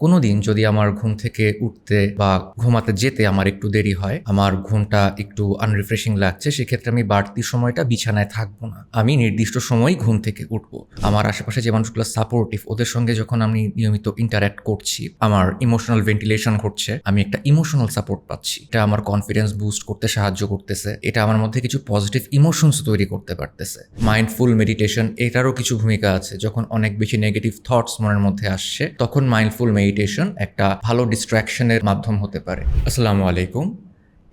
কোনো দিন যদি আমার ঘুম থেকে উঠতে বা ঘুমাতে যেতে আমার একটু দেরি হয়, আমার ঘুমটা একটু আনরিফ্রেশিং লাগছে, সেক্ষেত্রে আমি বাড়তি সময়টা বিছানায় থাকব না। আমি নির্দিষ্ট সময় ঘুম থেকে উঠবো। আমার আশেপাশে যে মানুষগুলো সাপোর্টিভ ওদের সঙ্গে যখন আমি নিয়মিত ইন্টারাক্ট করছি, আমার ইমোশনাল ভেন্টিলেশন ঘটছে, আমি একটা ইমোশনাল সাপোর্ট পাচ্ছি। এটা আমার কনফিডেন্স বুস্ট করতে সাহায্য করতেছে। এটা আমার মধ্যে কিছু পজিটিভ ইমোশনস তৈরি করতে পারতেছে। মাইন্ডফুল মেডিটেশন এটারও কিছু ভূমিকা আছে। যখন অনেক বেশি নেগেটিভ থটস মনের মধ্যে আসছে, তখন মাইন্ডফুল মেডিটেশন একটা ভালো ডিস্ট্র্যাকশনের মাধ্যম হতে পারে। আসসালামু আলাইকুম।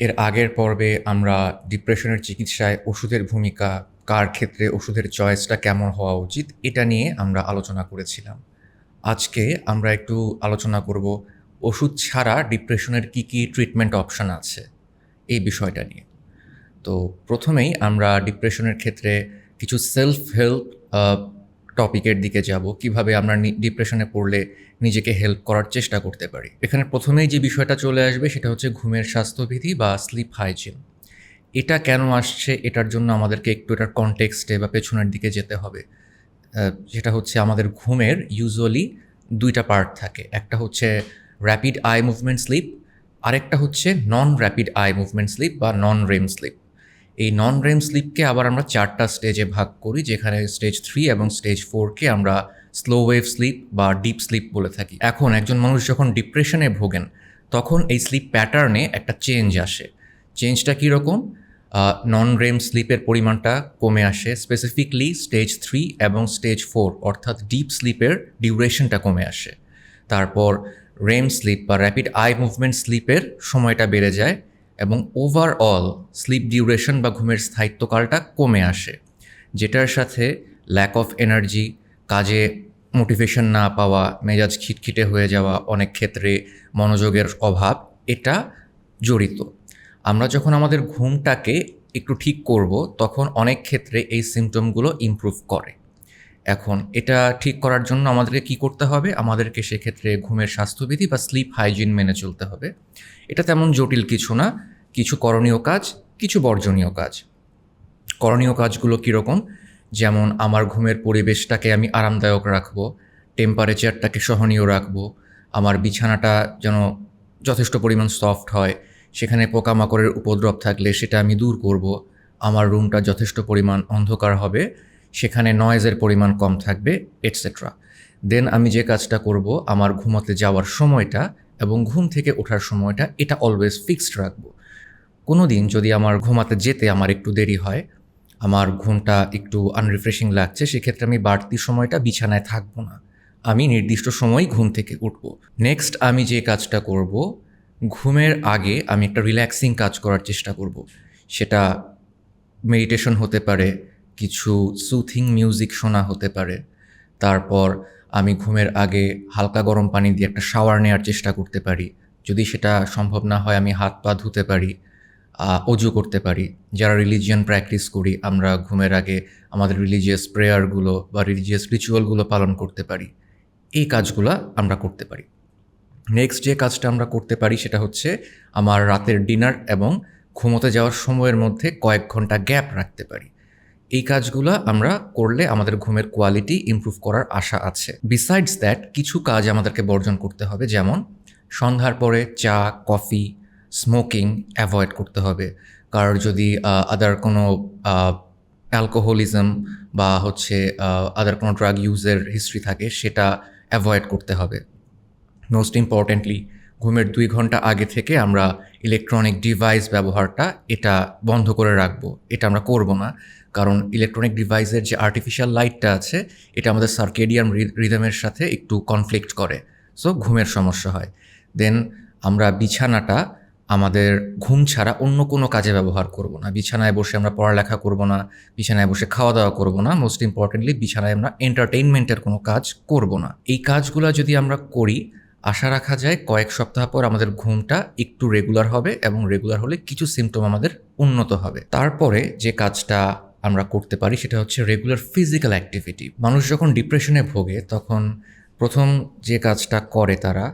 এর আগের পর্বে আমরা ডিপ্রেশনের চিকিৎসায় ওষুধের ভূমিকা, কার ক্ষেত্রে ওষুধের চয়েসটা কেমন হওয়া উচিত, এটা নিয়ে আমরা আলোচনা করেছিলাম। আজকে আমরা একটু আলোচনা করব ওষুধ ছাড়া ডিপ্রেশনের কি কি ট্রিটমেন্ট অপশান আছে এই বিষয়টা নিয়ে। তো প্রথমেই আমরা ডিপ্রেশনের ক্ষেত্রে কিছু সেলফ হেল্প টপিকের দিকে যাব, কীভাবে আমরা ডিপ্রেশনে পড়লে নিজেকে হেল্প করার চেষ্টা করতে পারি। এখানে প্রথমেই যে বিষয়টা চলে আসবে সেটা হচ্ছে ঘুমের স্বাস্থ্যবিধি বা স্লিপ হাইজিন এটা কেন আসছে? এটার জন্য আমাদেরকে একটু এটার কনটেক্সটে বা পেছনের দিকে যেতে হবে। যেটা হচ্ছে আমাদের ঘুমের ইউজুয়ালি দুইটা পার্ট থাকে। একটা হচ্ছে র্যাপিড আই মুভমেন্ট স্লিপ আরেকটা হচ্ছে non rapid eye movement sleep বা নন রেম স্লিপ এই নন রেম স্লিপকে আবার আমরা চারটা স্টেজে ভাগ করি, যেখানে স্টেজ থ্রি এবং স্টেজ ফোরকে আমরা স্লো ওয়েভ স্লিপ বা ডিপ স্লিপ বলে থাকি। এখন একজন মানুষ যখন ডিপ্রেশনে ভোগেন, তখন এই স্লিপ প্যাটার্নে একটা চেঞ্জ আসে। চেঞ্জটা কীরকম? নন রেম স্লিপের পরিমাণটা কমে আসে স্পেসিফিকলি স্টেজ থ্রি এবং স্টেজ ফোর অর্থাৎ ডিপ স্লিপের ডিউরেশনটা কমে আসে। তারপর রেম স্লিপ বা র্যাপিড আই মুভমেন্ট স্লিপের সময়টা বেড়ে যায়। এবং ওভারঅল স্লিপ ডিউরেশন বা ঘুমের স্থায়িত্বকালটা কমে আসে, যেটার সাথে ল্যাক অফ এনার্জি কাজে মোটিভেশন না পাওয়া, মেজাজ খিটখিটে হয়ে যাওয়া, অনেক ক্ষেত্রে মনোযোগের অভাব, এটা জড়িত। আমরা যখন আমাদের ঘুমটাকে একটু ঠিক করব, তখন অনেক ক্ষেত্রে এই সিমটমগুলো ইমপ্রুভ করে। এখন এটা ঠিক করার জন্য আমাদেরকে কি করতে হবে? আমাদেরকে সেক্ষেত্রে ঘুমের স্বাস্থ্যবিধি বা স্লিপ হাইজিন মেনে চলতে হবে। এটা তেমন জটিল কিছু না। কিছু করণীয় কাজ, কিছু বর্জনীয় কাজ। করণীয় কাজগুলো কীরকম? যেমন আমার ঘুমের পরিবেশটাকে আমি আরামদায়ক রাখব টেম্পারেচারটাকে সহনীয় রাখব, আমার বিছানাটা যেন যথেষ্ট পরিমাণ সফট হয়, সেখানে পোকামাকড়ের উপদ্রব থাকলে সেটা আমি দূর করব, আমার রুমটা যথেষ্ট পরিমাণ অন্ধকার হবে, সেখানে নয়েজের পরিমাণ কম থাকবে এটসেট্রা দেন আমি যে কাজটা করব, আমার ঘুমাতে যাওয়ার সময়টা এবং ঘুম থেকে ওঠার সময়টা এটা অলওয়েজ ফিক্সড রাখব। কোনো দিন যদি আমার ঘুমাতে যেতে আমার একটু দেরি হয়, আমার ঘুমটা একটু আনরিফ্রেশিং লাগছে, সেক্ষেত্রে আমি বাড়তি সময়টা বিছানায় থাকব না। আমি নির্দিষ্ট সময় ঘুম থেকে উঠবো। নেক্সট আমি যে কাজটা করব, ঘুমের আগে আমি একটা রিল্যাক্সিং কাজ করার চেষ্টা করব। সেটা মেডিটেশন হতে পারে, কিছু সুথিং মিউজিক শোনা হতে পারে। তারপর আমি ঘুমের আগে হালকা গরম পানি দিয়ে একটা শাওয়ার নেওয়ার চেষ্টা করতে পারি। যদি সেটা সম্ভব না হয় আমি হাত পা ধুতে পারি। অজু করতে পারি। যারা রিলিজিয়ান প্র্যাকটিস করি, আমরা ঘুমের আগে আমাদের রিলিজিয়াস প্রেয়ারগুলো বা রিলিজিয়াস রিচুয়ালগুলো পালন করতে পারি। এই কাজগুলো আমরা করতে পারি। নেক্সট যে কাজটা আমরা করতে পারি, সেটা হচ্ছে আমার রাতের ডিনার এবং ঘুমোতে যাওয়ার সময়ের মধ্যে কয়েক ঘণ্টা গ্যাপ রাখতে পারি। এই কাজগুলো আমরা করলে আমাদের ঘুমের কোয়ালিটি ইমপ্রুভ করার আশা আছে। বিসাইডস দ্যাট কিছু কাজ আমাদেরকে বর্জন করতে হবে। যেমন সন্ধ্যার পরে চা, কফি স্মোকিং অ্যাভয়েড করতে হবে। কারোর যদি আদার কোনো অ্যালকোহলিজম বা হচ্ছে আদার কোনো ড্রাগ ইউজের হিস্ট্রি থাকে, সেটা অ্যাভয়েড করতে হবে। মোস্ট ইম্পর্টেন্টলি ঘুমের দুই ঘণ্টা আগে থেকে আমরা ইলেকট্রনিক ডিভাইস ব্যবহারটা এটা বন্ধ করে রাখব। এটা আমরা করব না। কারণ ইলেকট্রনিক ডিভাইসের যে আর্টিফিশিয়াল লাইটটা আছে, এটা আমাদের সার্কেডিয়াম রিদমের সাথে একটু কনফ্লিক্ট করে। সো ঘুমের সমস্যা হয়। দেন আমরা বিছানাটা আমাদের ঘুম ছাড়া অন্য কোনো কাজে ব্যবহার করব না। বিছানায় বসে আমরা পড়ালেখা করব না, বিছানায় বসে খাওয়া দাওয়া করব না। মোস্ট ইম্পর্টেন্টলি বিছানায় আমরা এন্টারটেইনমেন্টের কোনো কাজ করব না। এই কাজগুলো যদি আমরা করি, আশা রাখা যায় কয়েক সপ্তাহ পর আমাদের ঘুমটা একটু রেগুলার হবে এবং রেগুলার হলে কিছু সিমটম আমাদের উন্নত হবে। তারপরে যে কাজটা আমরা করতে পারি সেটা হচ্ছে রেগুলার ফিজিক্যাল অ্যাক্টিভিটি মানুষ যখন ডিপ্রেশনে ভোগে, তখন প্রথম যে কাজটা করে তারা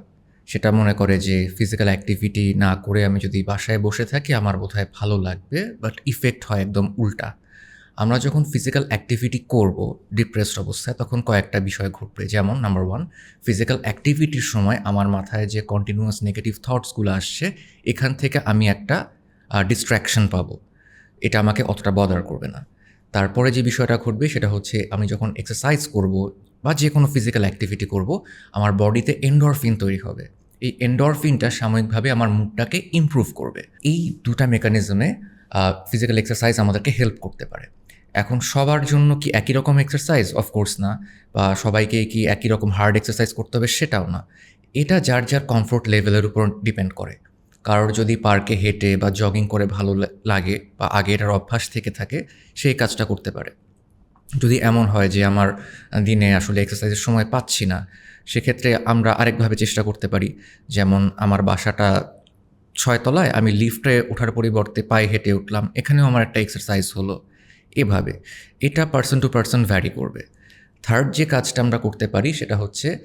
সেটা মনে করে যে ফিজিক্যাল অ্যাক্টিভিটি না করে আমি যদি বাসায় বসে থাকি আমার বোধহয় ভালো লাগবে বাট ইফেক্ট হয় একদম উল্টা। আমরা যখন ফিজিক্যাল অ্যাক্টিভিটি করব ডিপ্রেসড অবস্থায়, তখন কয়েকটা বিষয় ঘটবে। যেমন নাম্বার ওয়ান ফিজিক্যাল অ্যাক্টিভিটির সময় আমার মাথায় যে কন্টিনিউয়াস নেগেটিভ থটসগুলো আসছে, এখান থেকে আমি একটা ডিস্ট্র্যাকশন পাবো। এটা আমাকে অতটা বদার করবে না। তারপরে যে বিষয়টা ঘটবে, সেটা হচ্ছে আমি যখন এক্সারসাইজ করব বা যে কোনো ফিজিক্যাল অ্যাক্টিভিটি করব, আমার বডিতে এন্ডরফিন তৈরি হবে। এই এন্ডরফিনটা সাময়িকভাবে আমার মুডটাকে ইমপ্রুভ করবে। এই দুটা মেকানিজমে ফিজিক্যাল এক্সারসাইজ আমাদেরকে হেল্প করতে পারে। এখন সবার জন্য কি একই রকম এক্সারসাইজ অফকোর্স না। বা সবাইকে কি একই রকম হার্ড এক্সারসাইজ করতে হবে সেটাও না। এটা যার যার কমফোর্ট লেভেলের উপর ডিপেন্ড করে। কারোর যদি পার্কে হেঁটে বা জগিং করে ভালো লাগে বা আগে এটার অভ্যাস থেকে থাকে সেই কাজটা করতে পারে। যদি এমন হয় যে আমার দিনে আসলে এক্সারসাইজের সময় পাচ্ছি না, সেক্ষেত্রে আমরা আরেকভাবে চেষ্টা করতে পারি। যেমন আমার বাসাটা ছয়তলায় আমি লিফটে ওঠার পরিবর্তে পায়ে হেঁটে উঠলাম, এখানেও আমার একটা এক্সারসাইজ হলো। এভাবে। এটা পার্সন টু পার্সন ভ্যারি করবে। থার্ড যে কাজটা আমরা করতে পারি, সেটা হচ্ছে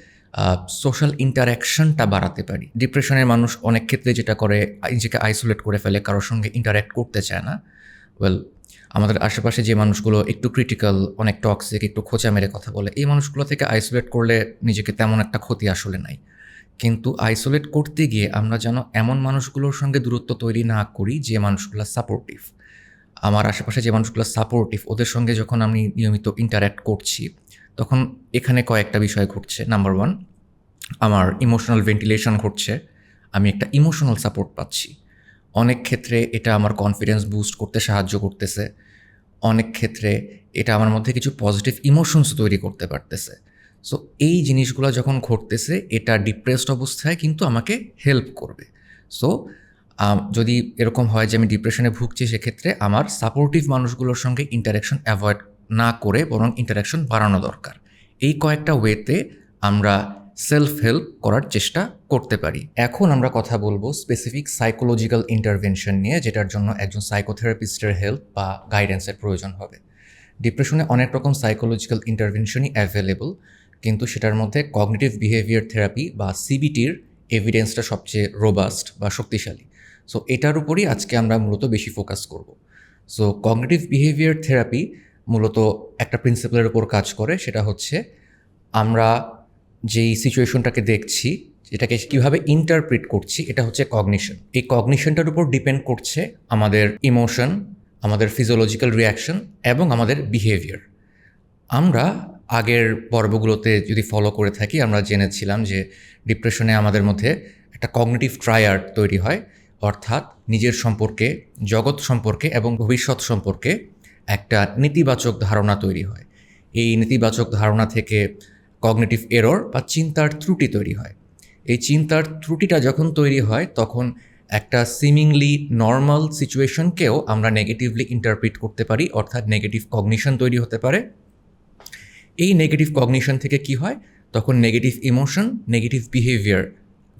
সোশ্যাল ইন্টারাকশনটা বাড়াতে পারি। ডিপ্রেশনের মানুষ অনেক ক্ষেত্রে যেটা করে, নিজেকে আইসোলেট করে ফেলে, কারোর সঙ্গে ইন্টারাক্ট করতে চায় না। ওয়েল আমাদের আশেপাশে যে মানুষগুলো একটু ক্রিটিক্যাল অনেক টক্সিক একটু খোঁচা মেরে কথা বলে, এই মানুষগুলো থেকে আইসোলেট করলে নিজেকে তেমন একটা ক্ষতি আসলে নাই। কিন্তু আইসোলেট করতে গিয়ে আমরা যেন এমন মানুষগুলোর সঙ্গে দূরত্ব তৈরি না করি যে মানুষগুলো সাপোর্টিভ আমার আশেপাশে যে মানুষগুলো সাপোর্টিভ ওদের সঙ্গে যখন আমি নিয়মিত ইন্টারাক্ট করছি, তখন এখানে কয়েকটা বিষয় ঘটছে। নাম্বার ওয়ান আমার ইমোশনাল ভেন্টিলেশন ঘটছে। আমি একটা ইমোশনাল সাপোর্ট পাচ্ছি। অনেক ক্ষেত্রে এটা আমার কনফিডেন্স বুস্ট করতে সাহায্য করতেছে। অনেক ক্ষেত্রে এটা আমার মধ্যে কিছু পজিটিভ ইমোশনস তৈরি করতে পারতেছে। সো এই জিনিসগুলো যখন ঘটতেছে, এটা ডিপ্রেসড অবস্থায় কিন্তু আমাকে হেল্প করবে। সো যদি এরকম হয় যে আমি ডিপ্রেশনে ভুগছি, সেক্ষেত্রে আমার সাপোর্টিভ মানুষগুলোর সঙ্গে ইন্টারাকশন অ্যাভয়েড না করে বরং ইন্টারাকশন বাড়ানো দরকার। এই কয়েকটা ওয়েতে আমরা সেলফ হেল্প করার চেষ্টা করতে পারি। এখন আমরা কথা বলব স্পেসিফিক সাইকোলজিক্যাল ইন্টারভেনশন নিয়ে, যেটার জন্য একজন সাইকোথেরাপিস্টের হেল্প বা গাইডেন্সের প্রয়োজন হবে। ডিপ্রেশনে অনেক রকম সাইকোলজিক্যাল ইন্টারভেনশনই অ্যাভেলেবল কিন্তু সেটার মধ্যে কগনিটিভ বিহেভিয়ার থেরাপি বা সিবিটির এভিডেন্সটা সবচেয়ে রোবাস্ট বা শক্তিশালী। সো এটার উপরই আজকে আমরা মূলত বেশি ফোকাস করব। সো কগনিটিভ বিহেভিয়ার থেরাপি মূলত একটা প্রিন্সিপালের উপর কাজ করে, সেটা হচ্ছে আমরা যেই সিচুয়েশনটাকে দেখছি এটাকে কীভাবে ইন্টারপ্রিট করছি, এটা হচ্ছে কগনিশন এই কগনিশনটার উপর ডিপেন্ড করছে আমাদের ইমোশন আমাদের ফিজিওলজিক্যাল রিয়াকশন এবং আমাদের বিহেভিয়ার আমরা আগের পর্বগুলোতে যদি ফলো করে থাকি, আমরা জেনেছিলাম যে ডিপ্রেশনে আমাদের মধ্যে একটা কগনিটিভ ট্রায়ার্ড তৈরি হয়, অর্থাৎ নিজের সম্পর্কে, জগৎ সম্পর্কে এবং ভবিষ্যৎ সম্পর্কে একটা নেতিবাচক ধারণা তৈরি হয়। এই নেতিবাচক ধারণা থেকে কগনিটিভ এরর বা চিন্তার ত্রুটি তৈরি হয়। এই চিন্তার ত্রুটিটা যখন তৈরি হয়, তখন একটা সিমিংলি নর্মাল সিচুয়েশনকেও আমরা নেগেটিভলি ইন্টারপ্রিট করতে পারি, অর্থাৎ নেগেটিভ কগনিশন তৈরি হতে পারে। এই নেগেটিভ কগনিশন থেকে কি হয়? তখন নেগেটিভ ইমোশন নেগেটিভ বিহেভিয়ার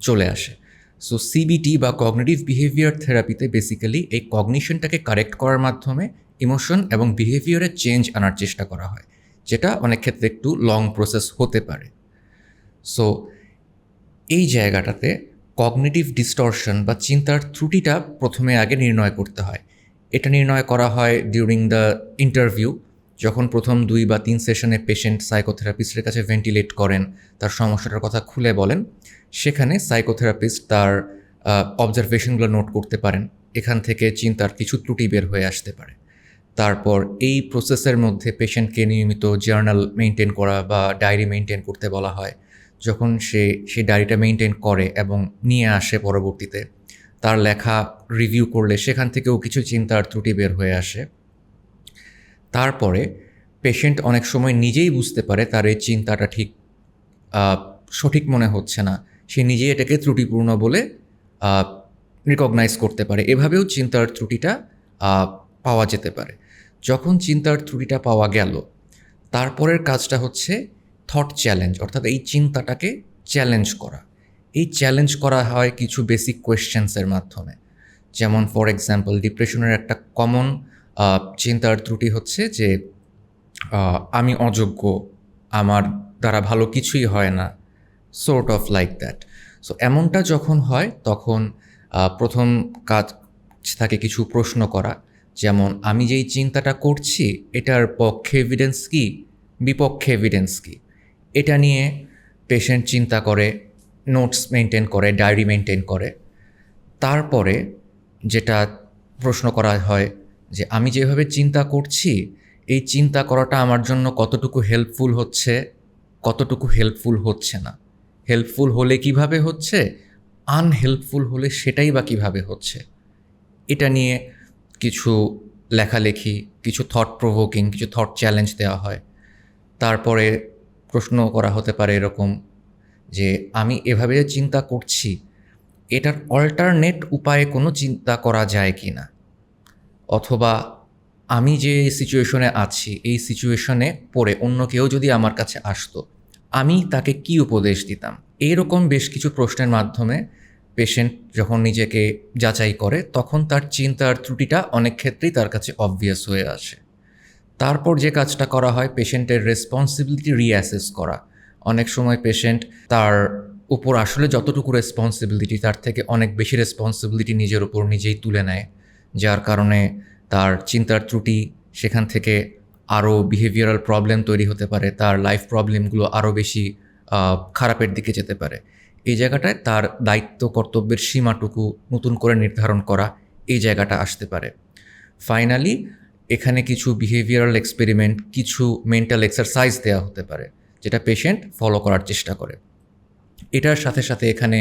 চলে আসে। সো সিবিটি বা কগনেটিভ বিহেভিয়ার থেরাপিতে বেসিক্যালি এই কগনিশনটাকে কারেক্ট করার মাধ্যমে ইমোশন এবং বিহেভিয়ারে চেঞ্জ আনার চেষ্টা করা হয়। যেটা অনেক ক্ষেত্রে একটু লং প্রসেস হতে পারে। সো এই জায়গাটাতে কগনিটিভ ডিস্টরশন বা চিন্তার ত্রুটিটা প্রথমে আগে নির্ণয় করতে হয়। এটা নির্ণয় করা হয় ডিউরিং দ্য ইন্টারভিউ যখন প্রথম দুই বা তিন সেশনে পেশেন্ট সাইকোথেরাপিস্টের কাছে ভেন্টিলেট করেন, তার সমস্যাটার কথা খুলে বলেন, সেখানে সাইকোথেরাপিস্ট তার অবজারভেশনগুলো নোট করতে পারেন। এখান থেকে চিন্তার কিছু ত্রুটি বের হয়ে আসতে পারে। তারপর এই প্রসেসের মধ্যে পেশেন্টকে নিয়মিত জার্নাল মেনটেন করা বা ডায়েরি মেনটেন করতে বলা হয়। যখন সে সেই ডায়েরিটা মেনটেন করে এবং নিয়ে আসে পরবর্তীতে, তার লেখা রিভিউ করলে সেখান থেকেও কিছু চিন্তার ত্রুটি বের হয়ে আসে। তারপরে পেশেন্ট অনেক সময় নিজেই বুঝতে পারে তার এই চিন্তাটা ঠিক সঠিক মনে হচ্ছে না। সে নিজেই এটাকে ত্রুটিপূর্ণ বলে রিকগনাইজ করতে পারে। এভাবেও চিন্তার ত্রুটিটা পাওয়া যেতে পারে। যখন চিন্তার ত্রুটিটা পাওয়া গেল, তারপরের কাজটা হচ্ছে থট চ্যালেঞ্জ অর্থাৎ এই চিন্তাটাকে চ্যালেঞ্জ করা। এই চ্যালেঞ্জ করা হয় কিছু বেসিক কোয়েশ্চেন্সের মাধ্যমে। যেমন ফর এক্সাম্পল ডিপ্রেশনের একটা কমন চিন্তার ত্রুটি হচ্ছে যে আমি অযোগ্য, আমার দ্বারা ভালো কিছুই হয় না sort of like that so এমনটা যখন হয়, তখন প্রথম কাজ থাকে কিছু প্রশ্ন করা। যেমন আমি যেই চিন্তাটা করছি, এটার পক্ষে এভিডেন্স কি, বিপক্ষে এভিডেন্স কি? এটা নিয়ে পেশেন্ট চিন্তা করে নোটস মেনটেন করে ডায়েরি মেনটেন করে। তারপরে যেটা প্রশ্ন করা হয় যে, আমি যেভাবে চিন্তা করছি, এই চিন্তা করাটা আমার জন্য কতটুকু হেল্পফুল হচ্ছে, কতটুকু হেল্পফুল হচ্ছে না? হেল্পফুল হলে কীভাবে হচ্ছে? আনহেল্পফুল হলে সেটাই বা কীভাবে হচ্ছে? এটা নিয়ে কিছু লেখালেখি, কিছু থট প্রভোকিং কিছু থট চ্যালেঞ্জ দেওয়া হয়। তারপরে প্রশ্ন করা হতে পারে এরকম যে, আমি এভাবে যে চিন্তা করছি, এটার অল্টারনেট উপায়ে কোনো চিন্তা করা যায় কি না? অথবা, আমি যে সিচুয়েশনে আছি, এই সিচুয়েশনে পড়ে অন্য কেউ যদি আমার কাছে আসতো, আমি তাকে কি উপদেশ দিতাম? এইরকম বেশ কিছু প্রশ্নের মাধ্যমে পেশেন্ট যখন নিজেকে যাচাই করে, তখন তার চিন্তার ত্রুটিটা অনেক ক্ষেত্রেই তার কাছে অবভিয়াস হয়ে আসে। তারপর যে কাজটা করা হয় পেশেন্টের রেসপন্সিবিলিটি রিঅ্যাসেস করা। অনেক সময় পেশেন্ট তার উপর আসলে যতটুকু রেসপন্সিবিলিটি তার থেকে অনেক বেশি রেসপন্সিবিলিটি নিজের উপর নিজেই তুলে নেয়। যার কারণে তার চিন্তার ত্রুটি, সেখান থেকে আরও বিহেভিয়ারাল প্রবলেম তৈরি হতে পারে, তার লাইফ প্রবলেমগুলো আরও বেশি খারাপের দিকে যেতে পারে। এই জায়গাটায় তার দায়িত্ব, কর্তব্যের সীমাটুকু নতুন করে নির্ধারণ করা এই জায়গাটা আসতে পারে। ফাইনালি এখানে কিছু বিহেভিয়ারাল এক্সপেরিমেন্ট কিছু মেন্টাল এক্সারসাইজ দেওয়া হতে পারে, যেটা পেশেন্ট ফলো করার চেষ্টা করে। এটার সাথে সাথে এখানে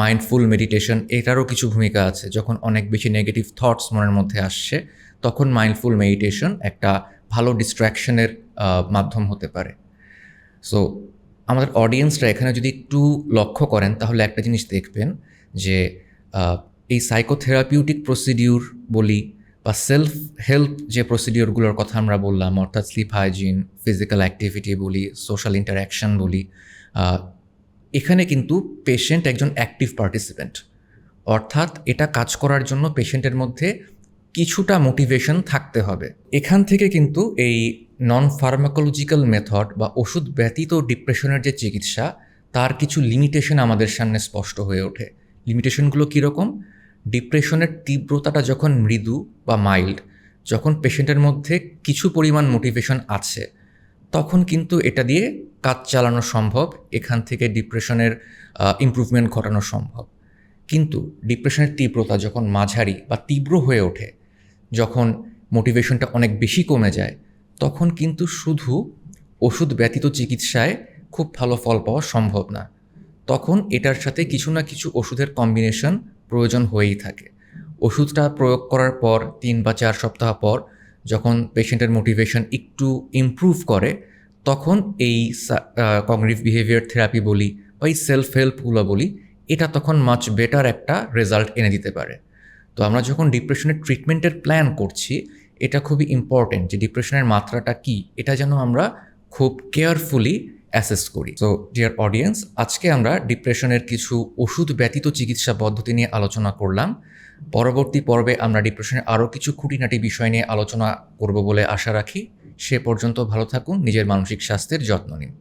মাইন্ডফুল মেডিটেশন এটারও কিছু ভূমিকা আছে। যখন অনেক বেশি নেগেটিভ থটস মনের মধ্যে আসছে, তখন মাইন্ডফুল মেডিটেশন একটা ভালো ডিস্ট্র্যাকশনের মাধ্যম হতে পারে। সো আমাদের অডিয়েন্সরা এখানে যদি একটু লক্ষ্য করেন, তাহলে একটা জিনিস দেখবেন যে এই সাইকোথেরাপিউটিক প্রসিডিউর বলি বা সেলফ হেল্প যে প্রসিডিউরগুলোর কথা আমরা বললাম, অর্থাৎ স্লিপ হাইজিন ফিজিক্যাল অ্যাক্টিভিটি বলি সোশ্যাল ইন্টারাকশন বলি এখানে কিন্তু পেশেন্ট একজন অ্যাক্টিভ পার্টিসিপেন্ট অর্থাৎ এটা কাজ করার জন্য পেশেন্টের মধ্যে কিছুটা মোটিভেশন থাকতে হবে। এখান থেকে কিন্তু এই নন ফার্মাকোলজিক্যাল মেথড বা ওষুধ ব্যতীত ডিপ্রেশনের যে চিকিৎসা, তার কিছু লিমিটেশন আমাদের সামনে স্পষ্ট হয়ে ওঠে। লিমিটেশনগুলো কীরকম? ডিপ্রেশনের তীব্রতাটা যখন মৃদু বা মাইল্ড যখন পেশেন্টের মধ্যে কিছু পরিমাণ মোটিভেশন আছে, তখন কিন্তু এটা দিয়ে কাজ চালানো সম্ভব, এখান থেকে ডিপ্রেশনের ইমপ্রুভমেন্ট ঘটানো সম্ভব। কিন্তু ডিপ্রেশনের তীব্রতা যখন মাঝারি বা তীব্র হয়ে ওঠে যখন মোটিভেশনটা অনেক বেশি কমে যায়, তখন কিন্তু শুধু ওষুধ ব্যতীত চিকিৎসায় খুব ভালো ফল পাওয়া সম্ভব না। তখন এটার সাথে কিছু না কিছু ওষুধের কম্বিনেশন প্রয়োজন হয়েই থাকে। ওষুধটা প্রয়োগ করার পর, তিন বা চার সপ্তাহ পর যখন পেশেন্টের মোটিভেশন একটু ইমপ্রুভ করে, তখন এই কগনিটিভ বিহেভিয়ার থেরাপি বলি বা এই সেলফ হেল্পগুলো বলি, এটা তখন মাচ বেটার একটা রেজাল্ট এনে দিতে পারে। তো আমরা যখন ডিপ্রেশনের ট্রিটমেন্টের প্ল্যান করছি, এটা খুবই ইম্পর্টেন্ট যে ডিপ্রেশনের মাত্রাটা কি, এটা যেন আমরা খুব কেয়ারফুলি অ্যাসেস করি। তো ডিয়ার অডিয়েন্স আজকে আমরা ডিপ্রেশনের কিছু ওষুধ ব্যতীত চিকিৎসা পদ্ধতি নিয়ে আলোচনা করলাম। পরবর্তী পর্বে আমরা ডিপ্রেশনের আরও কিছু খুঁটিনাটি বিষয় নিয়ে আলোচনা করব বলে আশা রাখি। সে পর্যন্ত ভালো থাকুন, নিজের মানসিক স্বাস্থ্যের যত্ন নিন।